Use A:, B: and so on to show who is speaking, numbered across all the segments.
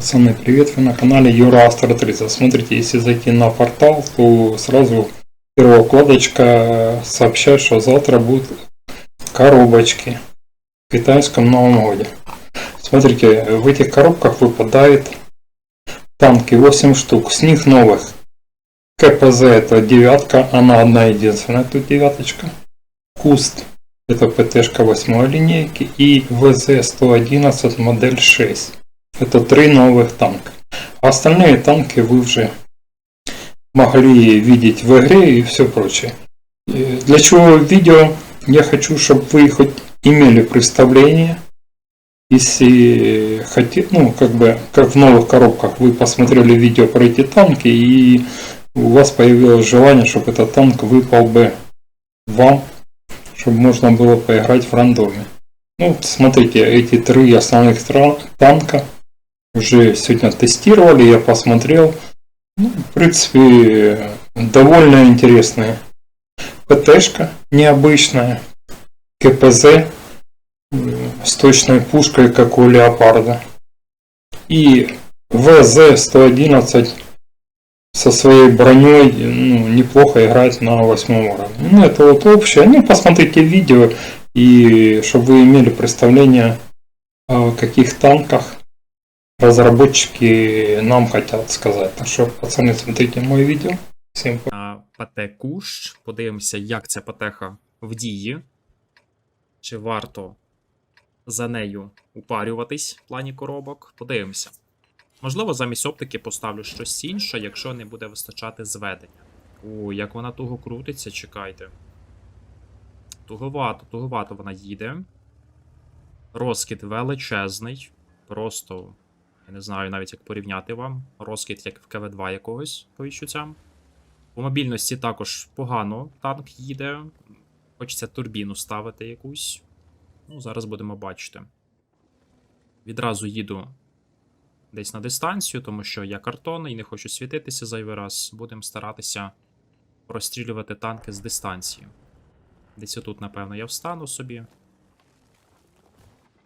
A: Пацаны, привет, вы на канале Юра Астро 30. Смотрите, если зайти на портал, то сразу первая вкладочка сообщает, что завтра будут коробочки в китайском Новом Годе. Смотрите, в этих коробках выпадает танки 8 штук, с них новых. КПЗ это девятка, она одна единственная, тут девяточка. Куст это ПТшка 8 линейки и ВЗ-111 модель 6. Это три новых танка. Остальные танки вы уже могли видеть в игре и все прочее. Для чего видео? Я хочу, чтобы вы хоть имели представление, если хотите, ну, как бы, как в новых коробках, вы посмотрели видео про эти танки, и у вас появилось желание, чтобы этот танк выпал бы вам, чтобы можно было поиграть в рандоме. Ну, смотрите, эти три основных танка уже сегодня тестировали, я посмотрел. Ну, в принципе, довольно интересные. ПТшка необычная, КПЗ м, с точной пушкой, как у Леопарда. И ВЗ-111 со своей броней ну, неплохо играть на восьмом уровне. Ну, это вот общее. Ну, посмотрите видео, и чтобы вы имели представление, о каких танках разработчики нам хотят сказать. Так что, пацаны, смотрите мое видео. Всем пока.
B: на ПТ Кущ. Подивимося, як ця ПТХа в дії. Чи варто за нею упарюватись в плані коробок. Подивимося. Можливо, замість оптики поставлю щось інше, якщо не буде вистачати зведення. О, як вона туго крутиться, чекайте. Туговато, туговато вона їде. Розкид величезний. Просто. Я не знаю навіть, як порівняти вам. Розкид як в КВ2 якогось по відчуттям. По мобільності також погано танк їде. Хочеться турбіну ставити якусь. Ну, зараз будемо бачити. Відразу їду десь на дистанцію, тому що я картон і не хочу світитися зайвий раз. Будемо старатися розстрілювати танки з дистанції. Десь отут, напевно, я встану собі.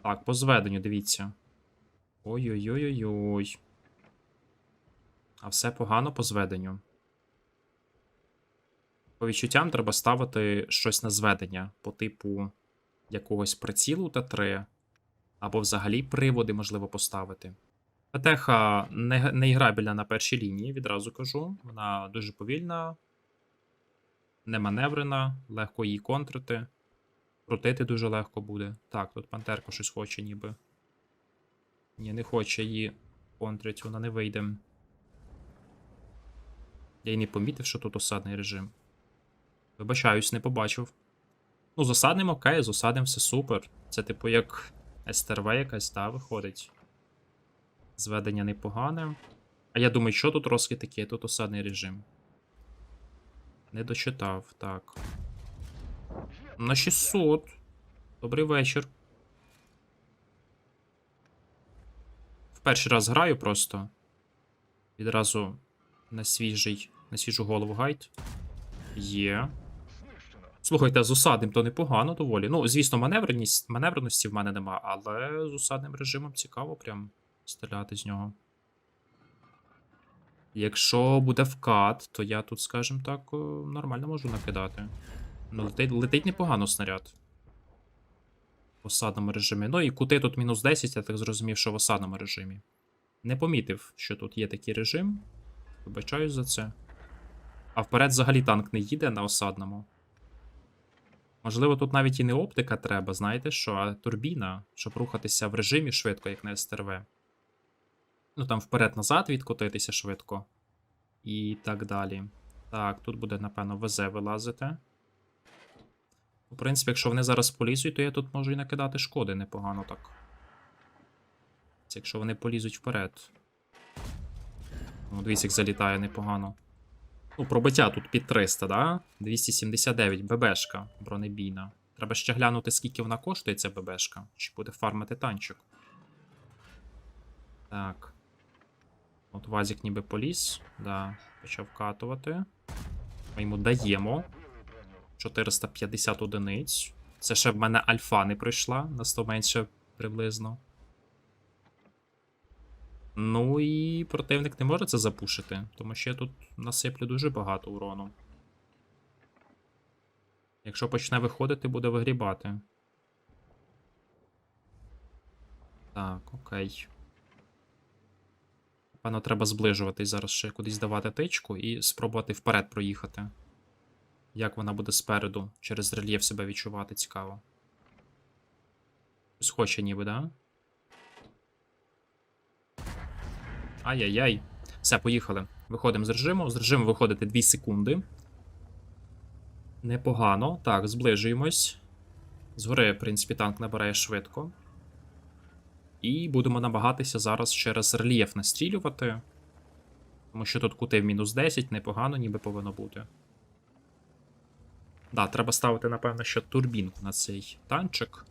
B: Так, по зведенню, дивіться. Ой-ой-ой-ой-ой. А все погано по зведенню. По відчуттям треба ставити щось на зведення по типу якогось прицілу Т3, або взагалі приводи можливо поставити. ПТХ не, на першій лінії, відразу кажу. Вона дуже повільна, не маневрена, легко її контрити. Крутити дуже легко буде. Так, тут пантерка щось хоче, ніби. Ні, не хоче її контрить, вона не вийде. Я й не помітив, що тут осадний режим. Вибачаюсь, не побачив. Ну, з осадним окей, з все супер. Це, типу, як СТРВ якась, та, виходить. Зведення непогане. А я думаю, що тут розкид таке? Тут осадний режим. Не дочитав, так. На 600. Добрий вечір. Перший раз граю просто. Відразу на свіжий, на свіжу голову гайд. Є. Слухайте, з осадним то непогано доволі. Ну, звісно, маневреність, маневреності в мене нема, але з осадним режимом цікаво прям стріляти з нього. Якщо буде вкат, то я тут, скажімо так, е, нормально можу накидати. Ну, летить, летить непогано снаряд. В осадному режимі. Ну і кути тут мінус 10, я так зрозумів, що в осадному режимі. Не помітив, що тут є такий режим. Вибачаюсь за це. А вперед взагалі танк не їде на осадному. Можливо, тут навіть і не оптика треба, знаєте що, а турбіна, щоб рухатися в режимі швидко, як на СТРВ. Ну там вперед-назад відкотитися швидко. І так далі. Так, тут буде, напевно, ВЗ вилазити. В принципі, якщо вони зараз полізуть, то я тут можу і накидати шкоди непогано так. Це якщо вони полізуть вперед. Ну, дивіться, залітає непогано. Ну, пробиття тут під 300, да? 279 ББшка бронебійна. Треба ще глянути, скільки вона коштує, ця ББшка. Чи буде фармити танчик. Так. От Вазік ніби поліз. Да, почав катувати. Ми йому даємо. 450 одиниць. Це ще в мене альфа не пройшла, на 100 менше приблизно. Ну і противник не може це запушити, тому що я тут насиплю дуже багато урону. Якщо почне виходити, буде вигрібати. Так, окей. Певно, треба зближуватись зараз ще кудись давати тичку і спробувати вперед проїхати. Як вона буде спереду через рельєф себе відчувати, цікаво. Хтось хоче ніби, да? Ай-яй-яй. Все, поїхали. Виходимо з режиму. З режиму виходити 2 секунди. Непогано. Так, зближуємось. Згори, в принципі, танк набирає швидко. І будемо намагатися зараз через рельєф настрілювати. Тому що тут кути в мінус 10, непогано ніби повинно бути. Да, треба ставити, напевно, ще турбінку на цей танчик.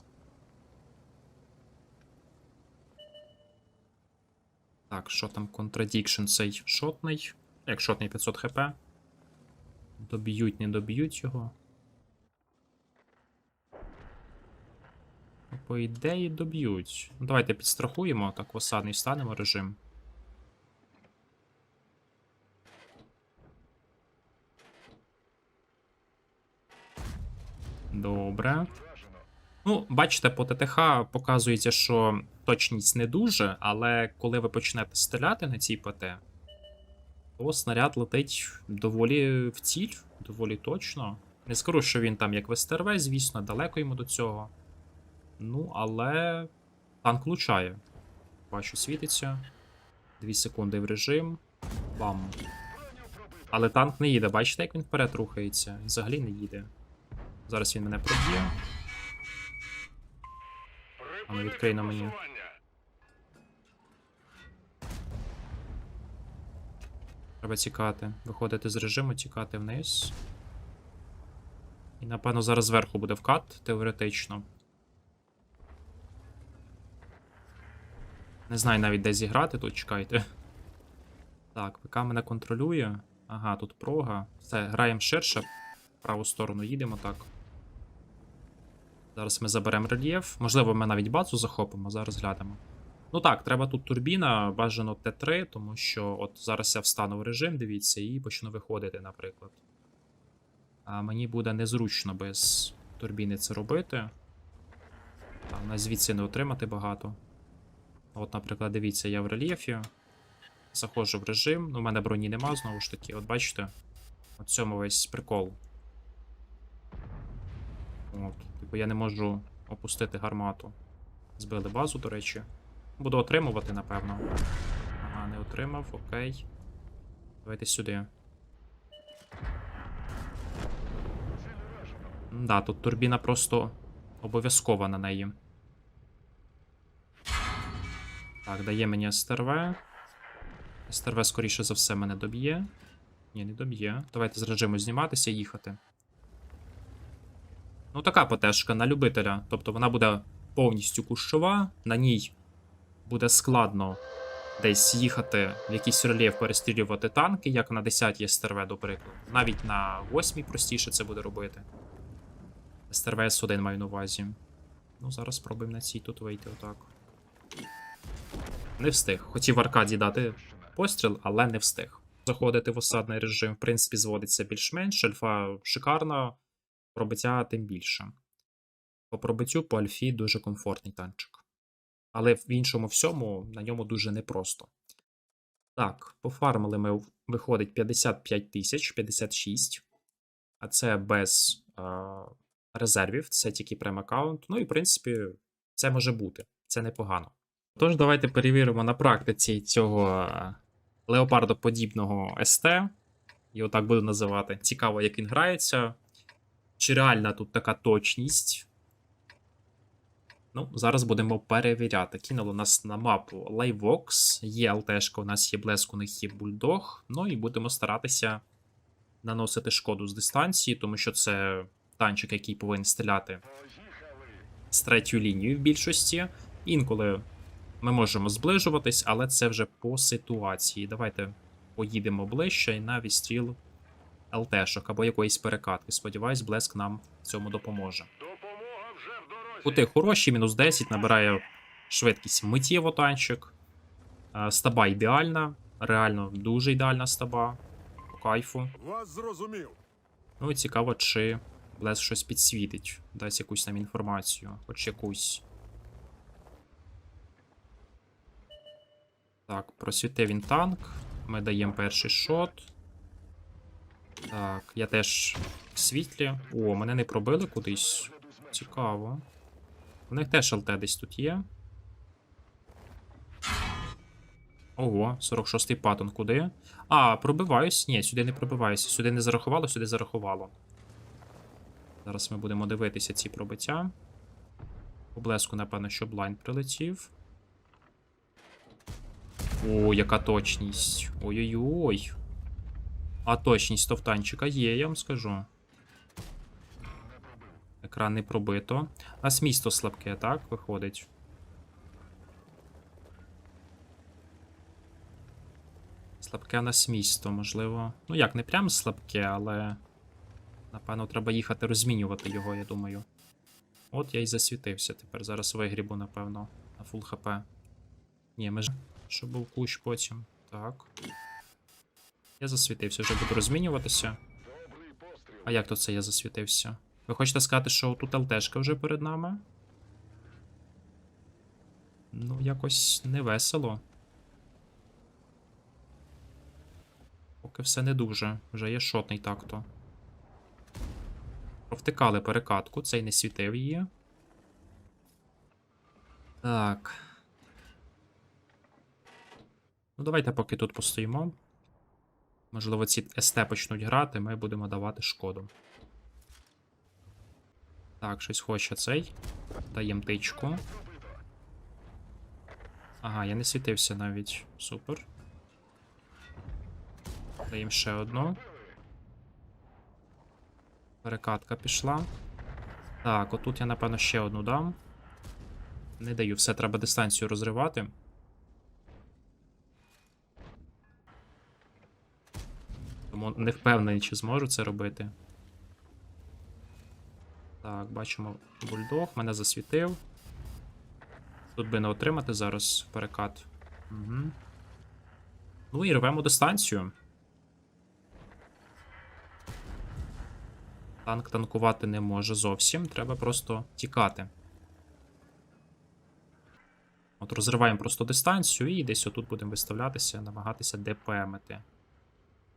B: Так, що там Contradiction цей шотний. Як шотний 500 хп. Доб'ють, не доб'ють його. По ідеї доб'ють. Ну, давайте підстрахуємо, так в осадний встанемо режим. Добре. Ну, бачите, по ТТХ показується, що точність не дуже, але коли ви почнете стріляти на цій ПТ, то снаряд летить доволі в ціль, доволі точно. Не скажу, що він там як в СТРВ, звісно, далеко йому до цього. Ну, але танк влучає. Бачу, світиться. Дві секунди в режим. Бам. Але танк не їде. Бачите, як він вперед рухається? Взагалі не їде. Зараз він мене проб'є. А ну відкрий на мені. Треба тікати. Виходити з режиму, тікати вниз. І напевно зараз зверху буде вкат, теоретично. Не знаю навіть де зіграти тут, чекайте. Так, ВК мене контролює. Ага, тут прога. Все, граємо ширше. В праву сторону їдемо так. Зараз ми заберемо рельєф. Можливо, ми навіть базу захопимо, зараз глянемо. Ну так, треба тут турбіна, бажано Т3, тому що от зараз я встану в режим, дивіться, і почну виходити, наприклад. А мені буде незручно без турбіни це робити. В нас звідси не отримати багато. От, наприклад, дивіться, я в рельєфі. Заходжу в режим. Ну, у мене броні нема, знову ж таки. От бачите, от цьому весь прикол. От, типу, я не можу опустити гармату. Збили базу, до речі. Буду отримувати, напевно. Ага, не отримав, окей. Давайте сюди. Да, тут турбіна просто обов'язкова на неї. Так, дає мені СТРВ. СТРВ, скоріше за все, мене доб'є. Ні, не доб'є. Давайте з режиму зніматися і їхати. Ну, така потешка на любителя. Тобто вона буде повністю кущова, на ній буде складно десь їхати в якийсь рельєф, перестрілювати танки, як на 10 СТРВ, до прикладу. Навіть на 8 простіше це буде робити. СТРВ С1 маю на увазі. Ну, зараз спробуємо на цій тут вийти отак. Не встиг. Хотів аркаді дати постріл, але не встиг. Заходити в осадний режим, в принципі, зводиться більш-менш. Альфа шикарна, пробиття тим більше. По пробиттю по альфі дуже комфортний танчик. Але в іншому всьому на ньому дуже непросто. Так, пофармили ми, виходить 55 тисяч, 56. А це без е, резервів, це тільки прем-аккаунт. Ну і в принципі, це може бути. Це непогано. Тож, давайте перевіримо на практиці цього е, леопардоподібного СТ. Його так буду називати. Цікаво, як він грається. Чи реальна тут така точність? Ну, зараз будемо перевіряти. Кинули нас на мапу Layvox, є ЛТшка, у нас є блеск, у них є бульдог. Ну і будемо старатися наносити шкоду з дистанції, тому що це танчик, який повинен стріляти з третьою лінією в більшості. Інколи ми можемо зближуватись, але це вже по ситуації. Давайте поїдемо ближче і на відстріл ЛТшок або якоїсь перекатки. Сподіваюсь, блеск нам в цьому допоможе. Кути хороші, мінус 10, набирає швидкість миттєво танчик. Е, Стаба ідеальна, реально дуже ідеальна стаба. По кайфу.
C: Вас зрозумів.
B: Ну і цікаво, чи Блес щось підсвітить, дасть якусь нам інформацію, хоч якусь. Так, просвітив він танк. Ми даємо перший шот. Так, я теж в світлі. О, мене не пробили кудись. Цікаво. У них теж ЛТ десь тут є. Ого, 46-й паттон куди? А, пробиваюсь. Ні, сюди не пробиваюся. Сюди не зарахувало, сюди зарахувало. Зараз ми будемо дивитися ці пробиття. По напевно, що блайн прилетів. О, яка точність. Ой-ой-ой. А точність товтанчика є, я вам скажу. Екран не пробито. У нас місто слабке, так, виходить. Слабке у нас місто, можливо. Ну як, не прям слабке, але. Напевно, треба їхати розмінювати його, я думаю. От я і засвітився. Тепер зараз вигрібу, напевно, на фул хп. Ні, ми ж. Щоб був кущ потім. Так. Я засвітився, вже буду розмінюватися. А як то це я засвітився? Ви хочете сказати, що тут ЛТшка вже перед нами? Ну, якось не весело. Поки все не дуже. Вже є шотний так-то. Провтикали перекатку, цей не світив її. Так. Ну, давайте поки тут постоїмо. Можливо, ці СТ почнуть грати, ми будемо давати шкоду. Так, щось хоче цей. Даємо тичку. Ага, я не світився навіть. Супер. Даємо ще одну. Перекатка пішла. Так, отут я, напевно, ще одну дам. Не даю, все, треба дистанцію розривати. Не впевнений, чи зможу це робити. Так, бачимо бульдог, мене засвітив. Тут би не отримати зараз перекат. Угу. Ну і рвемо дистанцію. Танк танкувати не може зовсім, треба просто тікати. От розриваємо просто дистанцію і десь отут будемо виставлятися, намагатися ДПМити.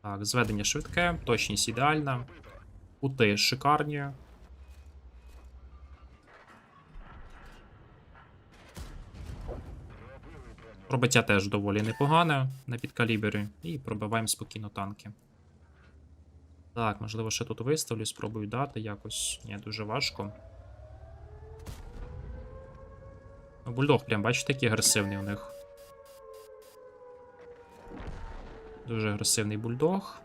B: Так, зведення швидке, точність ідеальна. Кути шикарні. Пробиття теж доволі непогане на підкалібері. І пробиваємо спокійно танки. Так, можливо, ще тут виставлю, спробую дати якось. Ні, дуже важко. Ну, бульдог, прям, бачите, який агресивний у них. Дуже агресивний бульдог.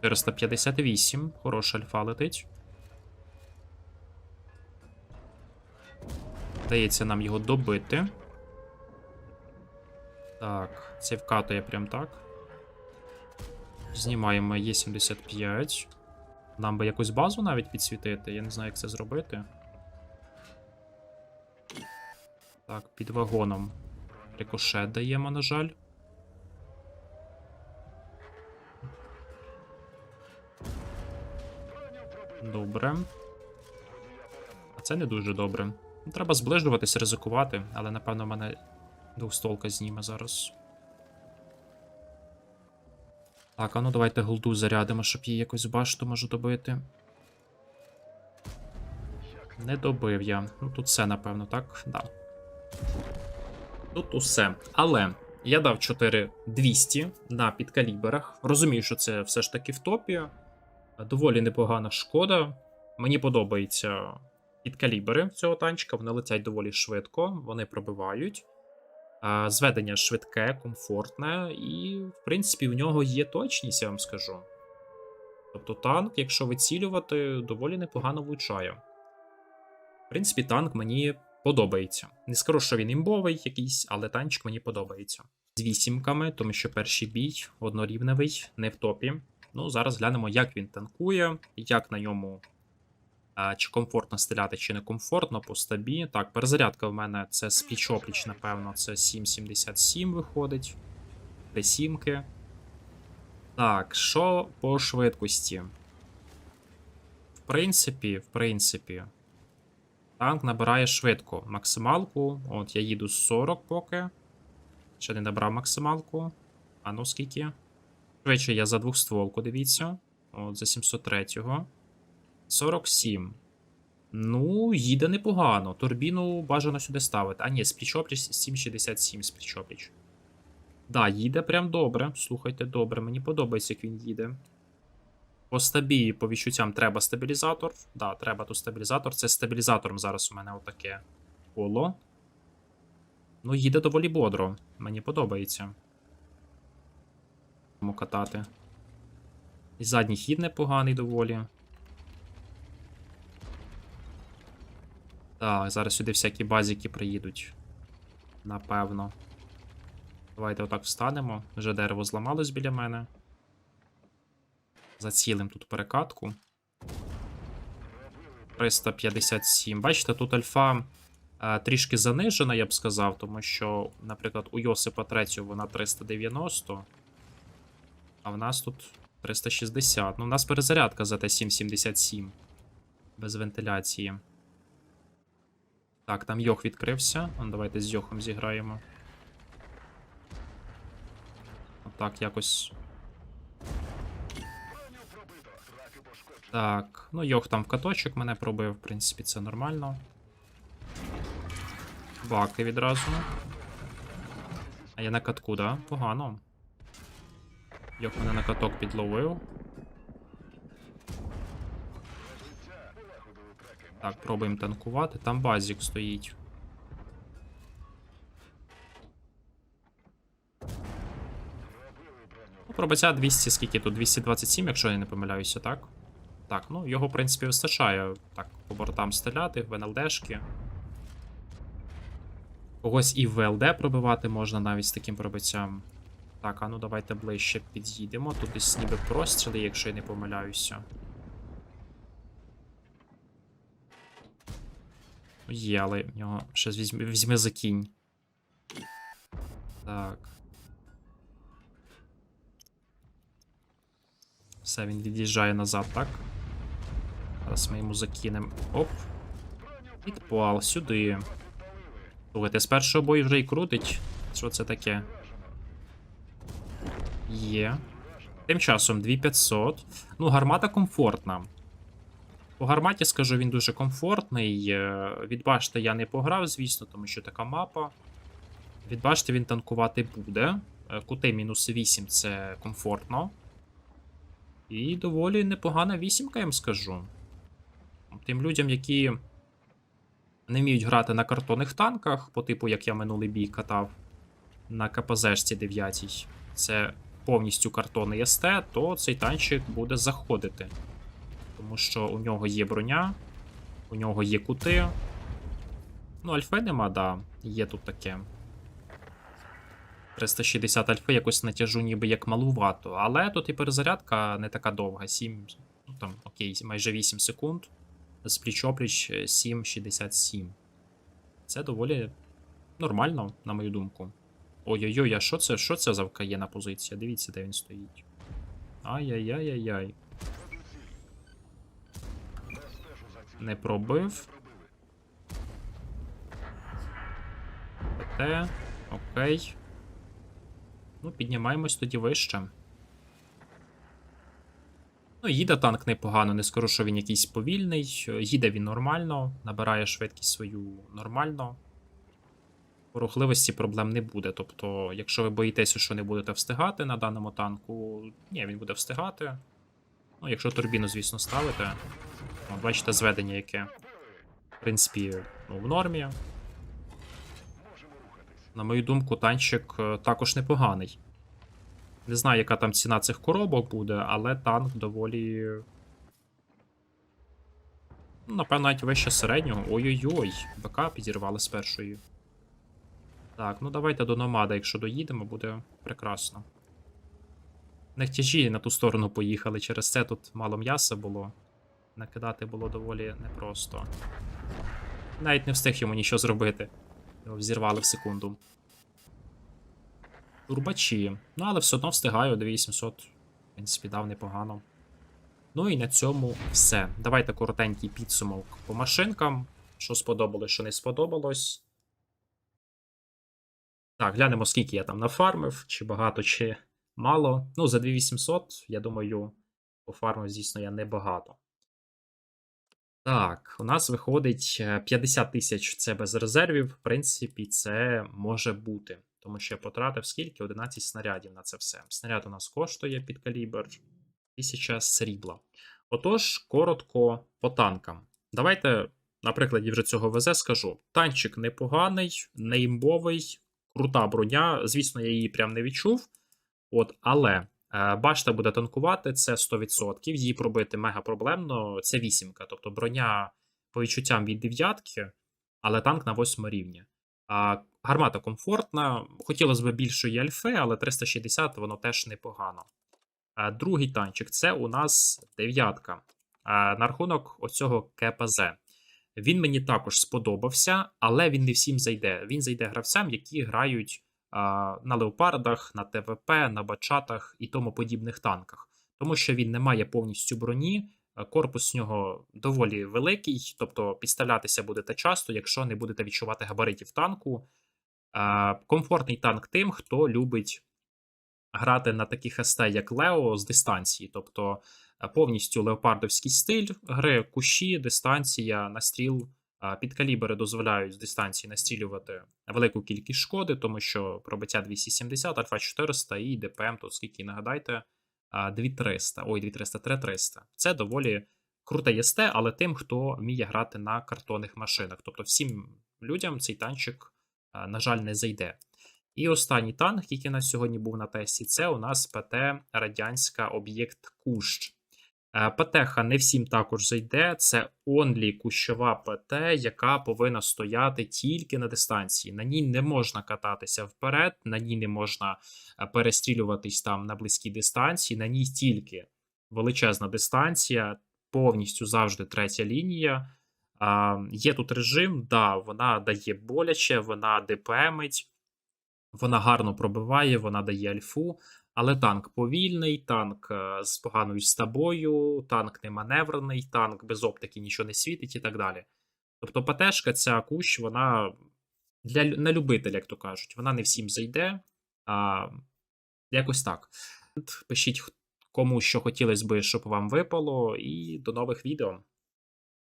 B: 458. Хороша альфа летить. Дається нам його добити. Так, це вкатує прям так. Знімаємо Е75. Нам би якусь базу навіть підсвітити. Я не знаю, як це зробити. Так, під вагоном. Рикошет даємо, на жаль. Добре. А це не дуже добре. Треба зближуватись, ризикувати, але напевно мене двохстолка зніме зараз. Так, а ну давайте голду зарядимо, щоб її якось башту можу добити. Не добив я. Ну тут все, напевно, так? Да. Тут усе. Але я дав 4200 на підкаліберах. Розумію, що це все ж таки в топі. Доволі непогана шкода. Мені подобається підкалібери цього танчика, вони летять доволі швидко, вони пробивають. Зведення швидке, комфортне, і, в принципі, в нього є точність, я вам скажу. Тобто танк, якщо вицілювати, доволі непогано влучає. В принципі, танк мені подобається. Не скажу, що він імбовий якийсь, але танчик мені подобається. З вісімками, тому що перший бій однорівневий, не в топі. Ну, зараз глянемо, як він танкує, як на ньому чи комфортно стріляти, чи не комфортно по стабі. Так, перезарядка в мене це спліч-опліч, напевно, це 7,77 виходить. Де сімки. Так, що по швидкості? В принципі, в принципі, танк набирає швидко. Максималку. От я їду 40 поки. Ще не набрав максималку. А ну скільки? Швидше я за двохстволку, дивіться. От, за 703-го. 47. Ну, їде непогано. Турбіну бажано сюди ставити. А ні, сплічопліч 767 сплічопліч. Да, їде прям добре. Слухайте, добре, мені подобається, як він їде. По стабі, по відчуттям, треба стабілізатор. Да, треба тут стабілізатор. Це стабілізатором зараз у мене отаке коло. Ну, їде доволі бодро. Мені подобається. Можемо катати. І задній хід непоганий доволі. Так, зараз сюди всякі базіки приїдуть. Напевно. Давайте отак встанемо. Вже дерево зламалось біля мене. Зацілим тут перекатку. 357. Бачите, тут альфа е, трішки занижена, я б сказав, тому що, наприклад, у Йосипа 3 вона 390, а в нас тут 360. Ну, у нас перезарядка за Т777. Без вентиляції. Так, там Йох відкрився. Ну, давайте з Йохом зіграємо. Отак, якось. Так, ну Йох там в каточок мене пробив, в принципі, це нормально. Баки відразу. А я на катку, да? Погано. Йох мене на каток підловив. Так, пробуємо танкувати. Там базік стоїть. Ну, пробиття 200, скільки тут? 227, якщо я не помиляюся, так? Так, ну його, в принципі, вистачає так по бортам стріляти, в НЛДшки. Когось і в ВЛД пробивати можна навіть з таким пробиттям. Так, а ну давайте ближче під'їдемо. Тут десь ніби простріли, якщо я не помиляюся. Є, але в нього ще візьме, візьме за кінь. Так. Все, він від'їжджає назад, так? Зараз ми йому закинемо. Оп. Підпал сюди. Слухайте, з першого бою вже і крутить. Що це таке? Є. Тим часом 2500. Ну, гармата комфортна. По гарматі скажу, він дуже комфортний. Е, Від башти я не пограв, звісно, тому що така мапа. Від башти він танкувати буде. Е, Кути мінус 8 це комфортно. І доволі непогана вісімка, я вам скажу. Тим людям, які не вміють грати на картонних танках, по типу, як я минулий бій катав на КПЗшці 9, це повністю картонний СТ, то цей танчик буде заходити. Тому що у нього є броня, у нього є кути. Ну, альфи нема, да, є тут таке. 360 альфи якось натяжу ніби як малувато, але тут і перезарядка не така довга, 7, ну там, окей, майже 8 секунд. З пліч-опліч 7,67. Це доволі нормально, на мою думку. Ой-ой-ой, а що це? Що це за вкаєна позиція? Дивіться, де він стоїть. Ай-яй-яй-яй-яй. Не пробив. ПТ. Окей. Ну, піднімаємось тоді вище. Ну, їде танк непогано, не скажу, що він якийсь повільний. Їде він нормально, набирає швидкість свою нормально. По рухливості проблем не буде. Тобто, якщо ви боїтеся, що не будете встигати на даному танку, ні, він буде встигати. Ну, якщо турбіну, звісно, ставите. От, бачите, зведення яке. В принципі, ну, в нормі. На мою думку, танчик е, також непоганий. Не знаю, яка там ціна цих коробок буде, але танк доволі. Ну, напевно, навіть вище середнього. Ой-ой-ой, БК підірвали з першої. Так, ну давайте до Номада, якщо доїдемо, буде прекрасно. Нехтяжі на ту сторону поїхали, через це тут мало м'яса було. накидати було доволі непросто. Навіть не встиг йому нічого зробити. Його взірвали в секунду. Турбачі. Ну, але все одно встигаю, 2800. В принципі, дав непогано. Ну і на цьому все. Давайте коротенький підсумок по машинкам. Що сподобалось, що не сподобалось. Так, глянемо, скільки я там нафармив, чи багато, чи мало. Ну, за 2800, я думаю, пофармив, звісно, я небагато. Так, у нас виходить е, 50 тисяч це без резервів. В принципі, це може бути. Тому що я потратив скільки? 11 снарядів на це все. Снаряд у нас коштує під калібр 1000 срібла. Отож, коротко по танкам. Давайте, на прикладі вже цього ВЗ скажу. Танчик непоганий, неімбовий, крута броня. Звісно, я її прям не відчув. От, але е, башта буде танкувати, це 100%. Її пробити мега проблемно. Це вісімка. Тобто броня по відчуттям від дев'ятки, але танк на 8 рівні. А, гармата комфортна. Хотілося б більшої альфи, але 360 воно теж непогано. Другий танчик це у нас дев'ятка. На рахунок оцього КПЗ. Він мені також сподобався, але він не всім зайде. Він зайде гравцям, які грають на леопардах, на ТВП, на бачатах і тому подібних танках. Тому що він не має повністю броні, корпус нього доволі великий, тобто підставлятися будете часто, якщо не будете відчувати габаритів танку. Комфортний танк тим, хто любить грати на таких СТ, як Лео, з дистанції, тобто е, повністю леопардовський стиль гри, кущі, дистанція, настріл. А, Підкалібри дозволяють з дистанції настрілювати велику кількість шкоди, тому що пробиття 270, альфа 400 і ДПМ, тут скільки нагадайте, 2300, ой, 2300, 3300. Це доволі круте ЄСТ, але тим, хто вміє грати на картонних машинах. Тобто всім людям цей танчик, на жаль, не зайде. І останній танк, який у нас сьогодні був на тесті, це у нас ПТ Радянська об'єкт Кущ. Е, ПТХ не всім також зайде. Це онлі кущова ПТ, яка повинна стояти тільки на дистанції. На ній не можна кататися вперед, на ній не можна е, перестрілюватись там на близькій дистанції. На ній тільки величезна дистанція, повністю завжди третя лінія. А, Є тут режим, да, вона дає боляче, вона ДПМить, вона гарно пробиває, вона дає альфу. Але танк повільний, танк е, з поганою стабою, танк не маневрений, танк без оптики нічого не світить і так далі. Тобто ПТшка, ця кущ, вона для на любителя, як то кажуть, вона не всім зайде. А, якось так. Пишіть, кому що хотілося би, щоб вам випало, і до нових відео.